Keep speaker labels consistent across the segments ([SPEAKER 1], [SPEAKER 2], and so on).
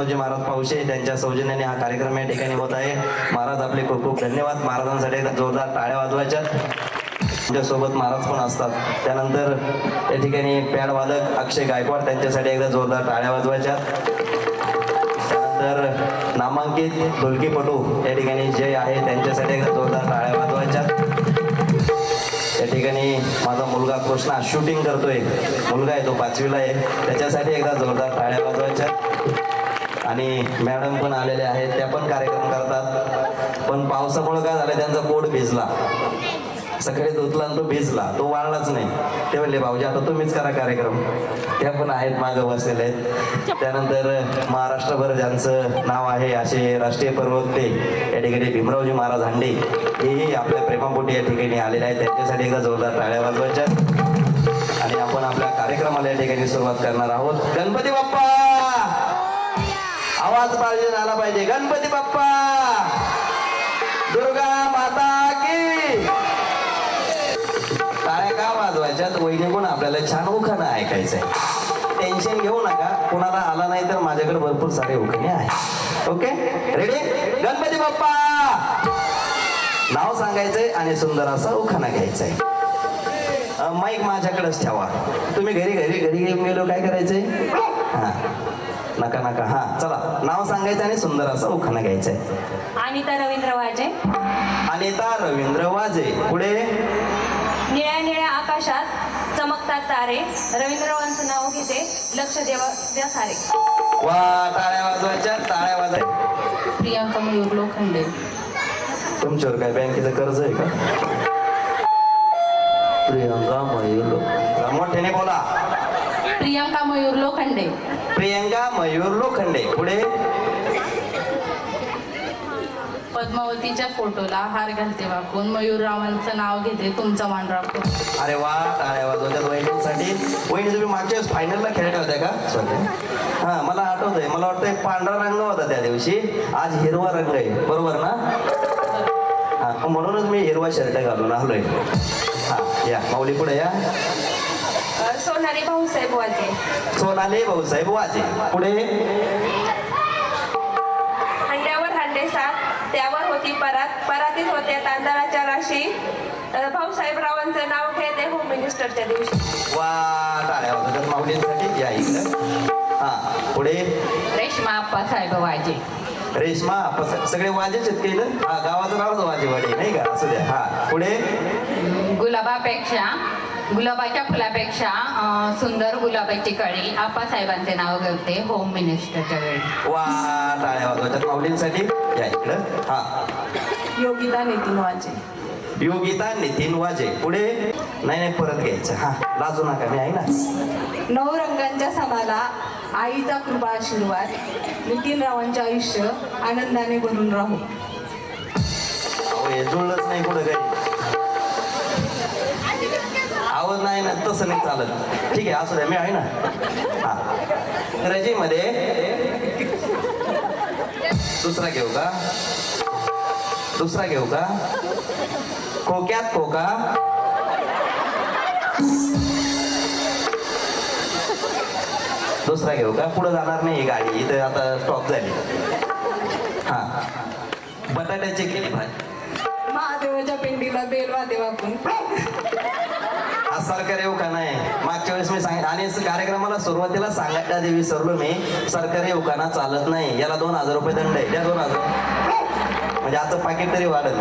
[SPEAKER 1] महाराज पावशे त्यांच्या सौजन्याने हा कार्यक्रम या ठिकाणी होत आहे. महाराज आपले खूप खूप धन्यवाद. महाराजांसाठी एकदा जोरदार टाळ्या वाजवायच्या. सोबत महाराज पण असतात. त्यानंतर या ठिकाणी पॅड वादक अक्षय गायकवाड त्यांच्यासाठी एकदा जोरदार टाळ्या वाजवायच्या. त्यानंतर नामांकित ढोलकीपटू या ठिकाणी जय आहे. त्यांच्यासाठी एकदा जोरदार टाळ्या वाजवायच्या. या ठिकाणी माझा मुलगा कृष्णा शूटिंग करतोय. मुलगा आहे तो पाचवीला आहे. त्याच्यासाठी एकदा जोरदार टाळ्या वाजवायच्या. आणि मॅडम पण आलेले आहेत त्या पण कार्यक्रम करतात. पण पावसामुळे काय झालं त्यांचा पोट भिजला. सकाळी धुतला आणि तो भिजला. तो वाळलाच नाही. ते म्हणले भाऊजी आता तुम्हीच करा कार्यक्रम. त्या पण आहेत मागं बसलेले आहेत. त्यानंतर महाराष्ट्रभर ज्यांचं नाव आहे असे राष्ट्रीय प्रवक्ते या ठिकाणी भीमरावजी महाराज हांडे हेही आपल्या प्रेमापोटी या ठिकाणी आलेले आहेत. त्यांच्यासाठी एकदा जोरदार टाळ्या वाजवायच्या आणि आपण आपल्या कार्यक्रमाला या ठिकाणी सुरुवात करणार आहोत. गणपती बाप्पा! आवाज पाहिजे आला पाहिजे. गणपती बाप्पा! दुर्गा माता की! टाळ्या का वाजवायच्यात? वहिनी पण आपल्याला छान उखाणं ऐकायचंय. टेन्शन घेऊ नका. कोणाला आला नाही तर माझ्याकडे भरपूर सारे उखाणे आहेत. Okay ready Ganpati Bappa! नाव सांगायचंय आणि सुंदर असा उखाणा घ्यायचंय. माईक माझ्याकडेच ठेवा. तुम्ही घरी घरी घरी गेलो काय करायचंय? हा. नका नका. हा चला. नाव सांगायचं आणि सुंदर असं उखाणं घ्यायचंय.
[SPEAKER 2] अनिता रवींद्र वाजे.
[SPEAKER 1] अनिता रवींद्र वाजे. पुढे?
[SPEAKER 2] निळ्या निळ्या आकाशात चमकतात तारे. रवींद्रवांचं नाव घेते. लक्ष देवा द्या सारे.
[SPEAKER 1] वा टाळ्या वाजवायच्या टाळ्या वाजवायच्या.
[SPEAKER 2] प्रियांका मयूर लोखंडे.
[SPEAKER 1] तुमच्यावर काय बँकेचं कर्ज आहे का? प्रियंका मयूर मोठ्याने बोला.
[SPEAKER 2] प्रियांका मयूर लोखंडे.
[SPEAKER 1] प्रियंका मयूर लोखंडे. पुढे?
[SPEAKER 2] पद्मावतीच्या फोटोला हार घालते वाकून मयूररावांचं नाव घेते तुमचा मान राखून
[SPEAKER 1] अरे वा टाळ्या वाजवतात वहिनींसाठी. वहिनी तुम्ही मागच्या वेळेस फायनलला खेळल्या होत्या का? सॉरी हा मला आठवतंय. मला वाटतंय पांढरा रंग होता त्या दिवशी. आज हिरवा रंग आहे. बरोबर ना? हा म्हणूनच मी हिरवा शर्ट घालून आलोय. हा. या माऊली पुढे या.
[SPEAKER 2] सोनाली भाऊसाहेब वाजे.
[SPEAKER 1] सोनाली भाऊसाहेब वाजे. पुढे.
[SPEAKER 2] हंड्यावर हंडे सात त्यावर होती परात. परातीत होत्या तांदळाच्या राशी. भाऊसाहेबरावांचं नाव घेते होम मिनिस्टरच्या दिवशी.
[SPEAKER 1] वा टाळ्या माऊलींसाठी. या इकडे. हा पुढे.
[SPEAKER 2] रेश्मा आप्पासाहेब वाजे.
[SPEAKER 1] रेश्मा आपण सगळे वाजेच आहेत केलं हा गावाचं नावच वाजेवाडी नाही का? असू द्या. हा पुढे?
[SPEAKER 3] गुलाबापेक्षा गुलाबाच्या फुलापेक्षा सुंदर गुलाबाची कळी. आप्पासाहेबांचे नाव घेते होम मिनिस्टरच्या वेळी.
[SPEAKER 1] वा टाळ्या माऊलींसाठी या इकडं. हा.
[SPEAKER 2] योगिता नितीन वाजे.
[SPEAKER 1] योगिता नितीन वाजे. पुढे? नाही नाही परत घ्यायचं. हा लाजू नका मी आहे ना.
[SPEAKER 2] नऊ रंगांच्या सणाला आईचा कृपा आशीर्वाद नितीनरावांचे आयुष्य आनंदाने भरून राहू.
[SPEAKER 1] जुळलंच नाही कुठं काही. आवाज नाही ना तसं नाही चालत. ठीक आहे असं द्या मी आहे ना. हा. रजेमध्ये दुसरा घेऊ का? दुसरा घेऊ का? खोक्यात खोका. दुसरा घेऊ का? पुढे जाणार नाही गाडी. इथे आता स्टॉप झाली. हा. बटाट्याची केली भाजी.
[SPEAKER 2] महादेवाच्या पिंडीला बेल वादे वाकून.
[SPEAKER 1] सरकार येऊ का नाही? मागच्या वेळेस मी सांगितलं. आणि कार्यक्रमाला सुरुवातीला सांगायच्या आधी विसरलो मी सरकार येऊ का ना चालत नाही. याला दोन हजार रुपये दंड आहे. द्या दोन हजार. म्हणजे आजचं पाकिट तरी वाढेल.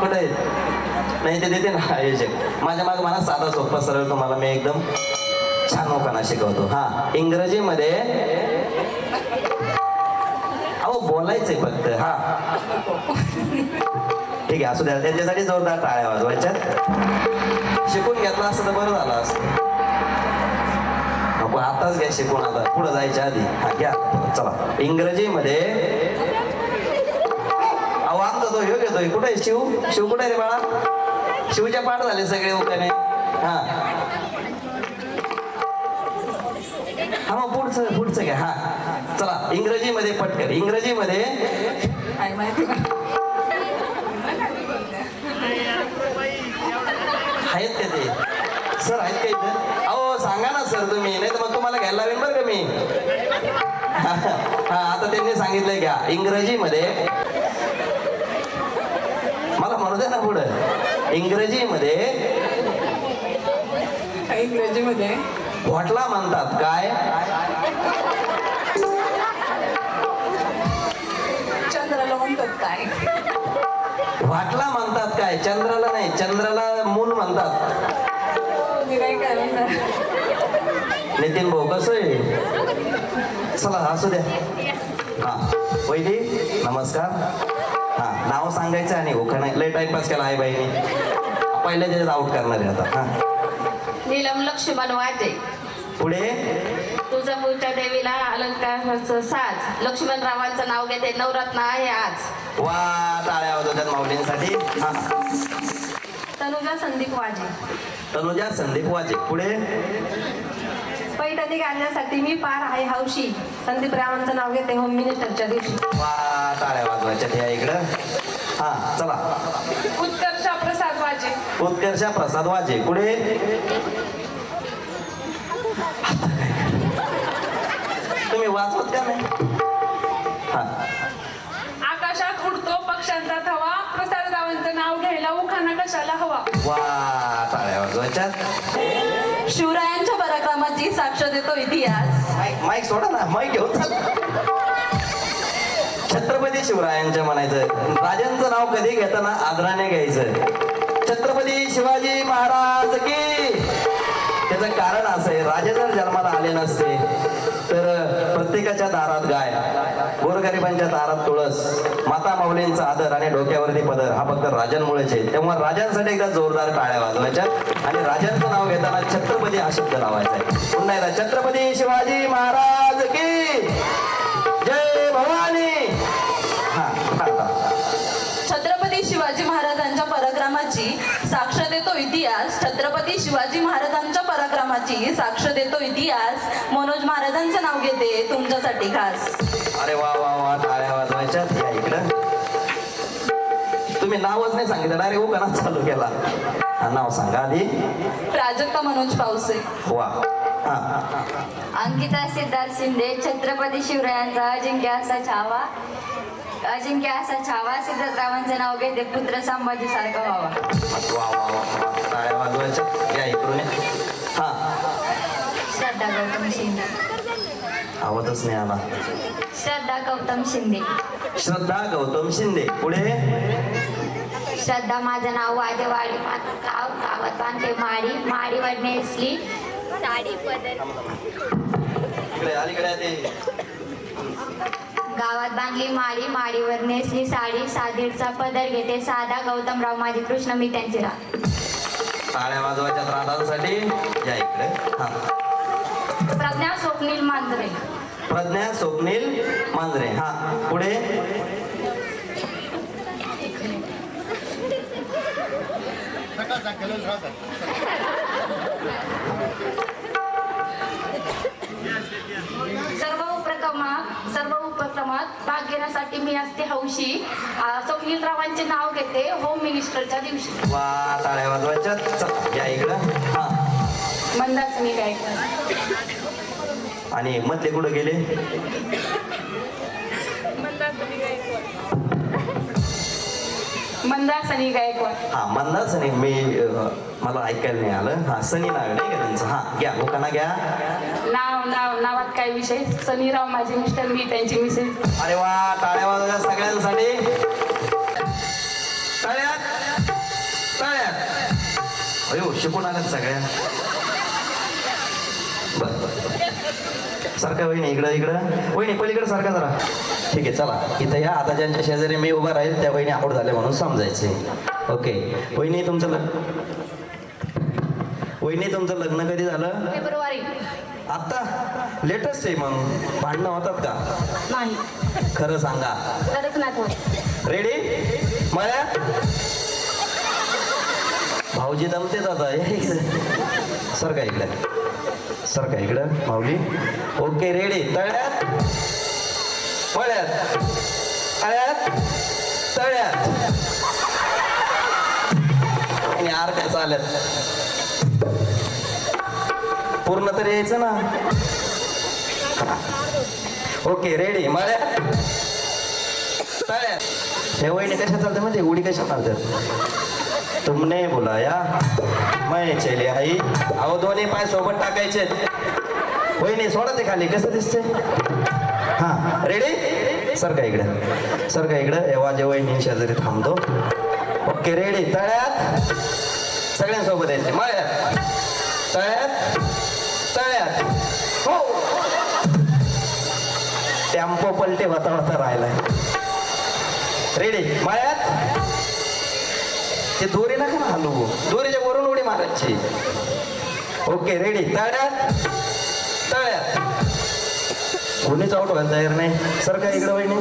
[SPEAKER 1] कुठं आहे? नाही ते देते ना. आयोजक. माझ्या मागे मला साधा सोपा सरळ तुम्हाला मी एकदम छान लोकांना शिकवतो हा इंग्रजीमध्ये अहो बोलायचंय फक्त हा. ठीक आहे असू द्या. त्याच्यासाठी जोरदार टाळ्या वाजवायच्यात शिकून घेतला असतं तर बरं झालं असतं. नको आताच घ्या शिकून आता पुढे जायच्या आधी. हा घ्या. चला. इंग्रजीमध्ये अहो आमचा तो ह्यो घेतोय कुठे आहे शिव? शिव कुठे आहे रे बाळा? शिवच्या पाठ झाले सगळे उकाने. हा. हा मग पुढचं पुढचं घ्या हा. चला इंग्रजीमध्ये पटकन इंग्रजीमध्ये. आहेत का ते? सर आहेत का इथं? अहो सांगा ना सर तुम्ही. नाही तर मग तुम्हाला घ्यायला लावेन बरं का मी. हा आता त्यांनी सांगितलंय घ्या. इंग्रजीमध्ये. मला म्हणू द्या ना पुढं. इंग्रजीमध्ये
[SPEAKER 4] इंग्रजीमध्ये.
[SPEAKER 1] व्हॉटला म्हणतात काय?
[SPEAKER 4] चंद्राला म्हणतात काय?
[SPEAKER 1] व्हॉटला म्हणतात काय? चंद्राला नाही चंद्राला मून म्हणतात.
[SPEAKER 4] मी काय
[SPEAKER 1] नितीन भाऊ कसं आहे? चला असू द्या. हा पहिली नमस्कार. हा नाव सांगायचं आणि हो का नाही? लय टाइमपास केला आहे बाईने. पहिल्या त्याच्यात आउट करणार आहे आता. हा.
[SPEAKER 3] नीलम लक्ष्मण वाटे
[SPEAKER 1] पुढे?
[SPEAKER 3] तुळजापूरच्या देवीला अलंकाराचं साज. लक्ष्मणरावांचं नाव घेते नवरत्न आहे आज.
[SPEAKER 1] वा टाळ्या वाजवतात माऊलींसाठी. हा.
[SPEAKER 2] तनुजा संदीप वाजे.
[SPEAKER 1] तनुजा संदीप वाजे. पुढे?
[SPEAKER 2] पैठणी घालण्यासाठी मी पार आहे हौशी. संदीप रावांचं नाव घेते होम मिनिस्टरच्या दिवशी.
[SPEAKER 1] वा टाळ्या वाजवायच्या त्या इकडं. हा चला.
[SPEAKER 4] उत्कर्षा प्रसाद वाजे.
[SPEAKER 1] उत्कर्षा प्रसाद वाजे. पुढे? तुम्ही वाचवत का नाही हा.
[SPEAKER 4] आकाशात उडतो पक्ष्यांचा थवा. प्रसाद रावांचं नाव घ्यायला उखाणा कशाला हवा?
[SPEAKER 1] वा
[SPEAKER 2] शिवरायांच्या पराक्रमाची साक्ष देतो इतिहास.
[SPEAKER 1] माईक सोडा ना माईक घेऊन छत्रपती शिवरायांचं म्हणायचं. राजांचं नाव कधी घेताना आदराने घ्यायचं. छत्रपती शिवाजी महाराज की. त्याचं कारण असं आहे राजे जर जन्माला आले नसते तर प्रत्येकाच्या दारात गाय गोरगरिबांच्या दारात तुळस माता माऊलींचा आदर आणि डोक्यावरती पदर हा फक्त राजांमुळेच. आहे तेव्हा राजांसाठी एकदा जोरदार टाळ्या वाजवायच्या आणि राजांचं नाव घेताना छत्रपती हा शब्द लावायचा आहे. पुन्हा एकदा छत्रपती शिवाजी महाराज की जय भवानी! हा
[SPEAKER 2] छत्रपती शिवाजी महाराजांच्या पराक्रमाची साक्ष देतो इतिहास. छत्रपती शिवाजी महाराज पराक्रमाची साक्ष देतो इतिहास. मनोज महाराजांचं नाव घेते तुमच्यासाठी खास.
[SPEAKER 1] अरे वा वा वा टाळ्या वाजवायच्यात या इकडं तुम्ही नावच नाही सांगितलं. डायरेक्ट उगाना चालू केला. हा नाव सांगा आधी.
[SPEAKER 2] प्राजक्ता मनोज पावसे.
[SPEAKER 1] वा. हा.
[SPEAKER 5] अंकिता सिद्धार्थ शिंदे छत्रपती शिवरायांचा अजिंक्य असा छावा. अजिंक्य असा छावा सिद्धरावांचं नाव घेते पुत्र संभाजी सारखा व्हावा
[SPEAKER 1] वा वा वा वा. टाळ्या वाजवायच्या या इकडून या. हा
[SPEAKER 5] श्रद्धा गौतम शिंदे
[SPEAKER 1] आवाजच नाही आला.
[SPEAKER 5] श्रद्धा गौतम शिंदे.
[SPEAKER 1] श्रद्धा गौतम शिंदे. पुढे?
[SPEAKER 5] श्रद्धा माझं नाव वाजेवाडी. माझं गाव गावात बांधते माडी माडीवर नेसली. साडी पदर
[SPEAKER 1] इकडे अलीकडे आहे ते
[SPEAKER 5] गावात बांधली माडी माडीवर नेसली साडी. सादीरचा पदर घेते साधा गौतमराव. माझे कृष्ण मी त्यांची रा
[SPEAKER 1] टाळ्या वाजवायच्या राधांसाठी या इकडे. हा.
[SPEAKER 5] प्रज्ञा स्वप्नील मांजरे.
[SPEAKER 1] प्रज्ञा स्वप्नील मांजरे. हा पुढे?
[SPEAKER 3] सर्व उपक्रमात सर्व उपक्रमात भाग घेण्यासाठी मी असते हौशी. स्वप्नील रावांचे नाव घेते होम मिनिस्टरच्या दिवशी.
[SPEAKER 1] वा टाळ्या वाजवायच्या. चल, या इकडं. हा.
[SPEAKER 3] मंदासनी गायकवाड.
[SPEAKER 1] आणि मधले कुठं गेले?
[SPEAKER 3] मंदासनी गायकवाड.
[SPEAKER 1] हा मंदा सनी मी अ, मला ऐकायला नाही आलं. हा सनी नाव आहे नाही का त्यांचं हा घ्या लोकांना घ्या.
[SPEAKER 3] नाव नाव नावात काय विषय? सनीराव माझे मिस्टर मी त्यांची मिसेस.
[SPEAKER 1] अरे वा टाळ्या वाजवल्या सगळ्यांसाठी. टाळ्यात टाळ्यात अयो शिकून आल्यात सगळ्या. सारखा वहिनी इकडं इकडं. वहिनी पलीकडे सारखा जरा. ठीक आहे चला. इथं या. आता ज्यांच्या शेजारी मी उभा राहील त्या वहिनी आवड झाल्या म्हणून समजायचे. ओके. वहिनी तुमचं लग्न वहिनी तुमचं लग्न कधी झालं?
[SPEAKER 3] फेब्रुवारी.
[SPEAKER 1] आत्ता? लेटेस्ट आहे मग. भांडणं होतात का?
[SPEAKER 3] नाही.
[SPEAKER 1] खरं सांगा.
[SPEAKER 3] नाही
[SPEAKER 1] रेडी माया? भाऊजी दमते आता सर का इकडे? सर का इकडं? माऊली? ओके रेडी तळ्यात. पळ्यात. तळ्यात तळ्यात. आणि आरत्या चालत? पूर्ण तर यायचं ना? ओके रेडी मळ्यात. तळ्यात. हे वहिनी कशा चालते म्हणजे उडी कशा चालतात तुमने बुलाया। मैं चले आई। अहो दोन्ही पाय सोबत टाकायचे वहिनी सोडा ते खाली कसं दिसते हा रेडी सर का इकडे सर का इकडे एव्हा जे वहिनी शेजारी थांबतो ओके रेडी तळ्यात सगळ्यांसोबत यायचे माळ्यात तळ्यात तळ्यात हो। टेम्पो पलटे होता होता राहिलाय रेडी माळ्यात ते दोरी नका ना हलवू दोरीच्या वरून उडी मारायची. ओके रेडी तळ्यात. तळ्यात. कोणीच आउट व्हायला तयार नाही. सर काय इकडं वहिनी?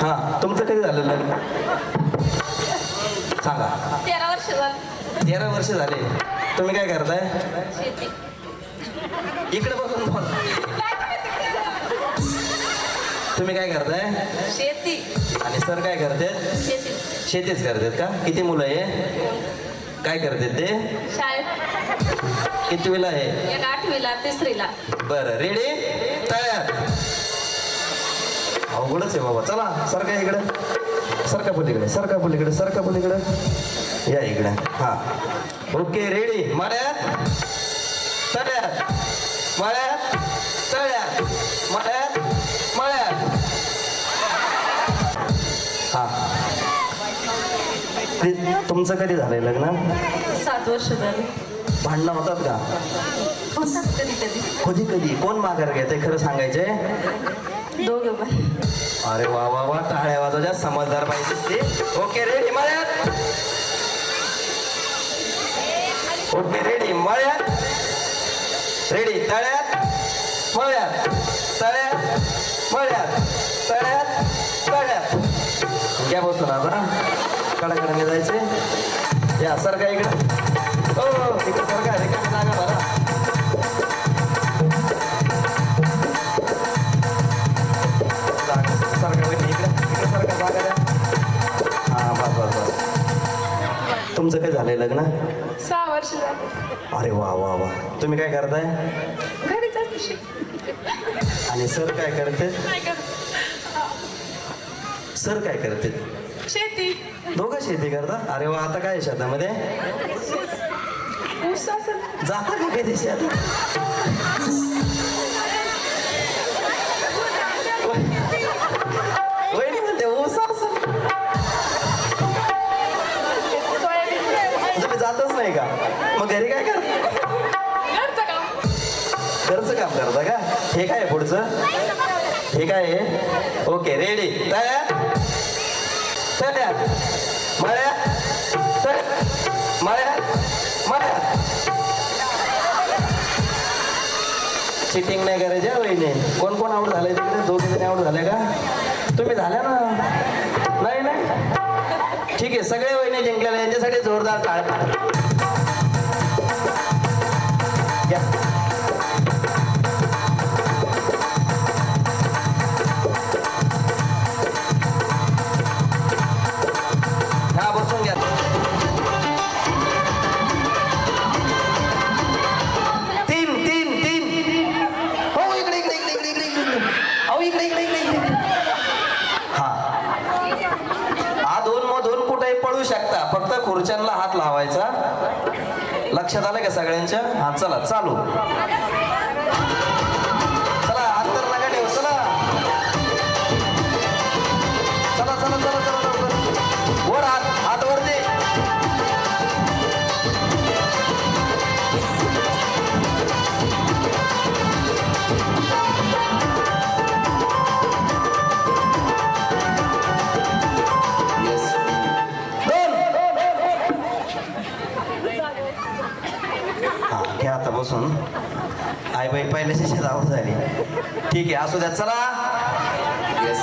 [SPEAKER 1] हा तुमचं कधी झालं लग्न? सांगा.
[SPEAKER 2] तेरा वर्ष झाली.
[SPEAKER 1] तेरा वर्ष झाले. तुम्ही काय करताय? इकडे बघून बोला. तुम्ही काय करताय?
[SPEAKER 2] शेती.
[SPEAKER 1] आणि सर काय करतात?
[SPEAKER 2] शेती.
[SPEAKER 1] शेतीच करतात का? किती मुलं आहे? काय करतात ते?
[SPEAKER 2] शाळेत.
[SPEAKER 1] कितवीला आहे?
[SPEAKER 2] एक आठवीला तिसरीला.
[SPEAKER 1] बरं रेडी तयार. अवघडच आहे बाबा. चला सरका इकडे? सरका पलीकडे? सरका पलीकडे? सरका पलीकडे? या इकडे. हा. ओके रेडी मळ्यात तळ्यात मळ्यात तळ्यात मळ्यात मळ्यात ते तुमचं कधी झालंय लग्न?
[SPEAKER 2] सात वर्ष झाली.
[SPEAKER 1] भांडणं होतात का?
[SPEAKER 2] होतात कधी कधी.
[SPEAKER 1] कधी कधी? कोण माघार घेते खरं सांगायचे?
[SPEAKER 2] दोघं पण.
[SPEAKER 1] अरे वा वा वा टाळ्या वाजवच्या समजदार पाहिजे ते ओके रेडी मळ्यात ओके रेडी मळ्यात रेडी तळ्यात मळ्यात तळ्यात मळ्यात तळ्यात तळ्यात. घ्या बसून आता. कडाकडे जायचे. या सरका इकडे. हो इकडे सरका रिकामी जागा भरा. हा तुमचं काय झालंय लग्न?
[SPEAKER 4] सहा वर्ष झाली.
[SPEAKER 1] अरे वा वा वा. तुम्ही काय करताय? आणि सर काय करते. सर काय करते?
[SPEAKER 4] शेती.
[SPEAKER 1] दोघं शेती करता? अरे वा आता काय शेतामध्ये? जाता का कधी शेतात? वहिनी म्हणते ऊस तुम्ही जातच नाही का? मग घरी काय करता?
[SPEAKER 4] घरचं काम.
[SPEAKER 1] करता का? हे काय पुढचं? हे काय ओके रेडी तयार? तयार मळ्यात तयार मळ्यात मळ्यात चिटिंग नाही करायची वहिने. कोण कोण आउट झालंय तिकडे? दोन जणी आऊट झाले का? तुम्ही झाल्या ना? नाही नाही ठीक आहे सगळे वहिने जिंकलेले यांच्यासाठी जोरदार टाळ फक्त हात लावायचा. लक्षात आलं का सगळ्यांच्या? हा चला चालू. बसून आई बाई पहिल्याशी शेतात झाली. ठीक आहे असू द्या चला.
[SPEAKER 5] येस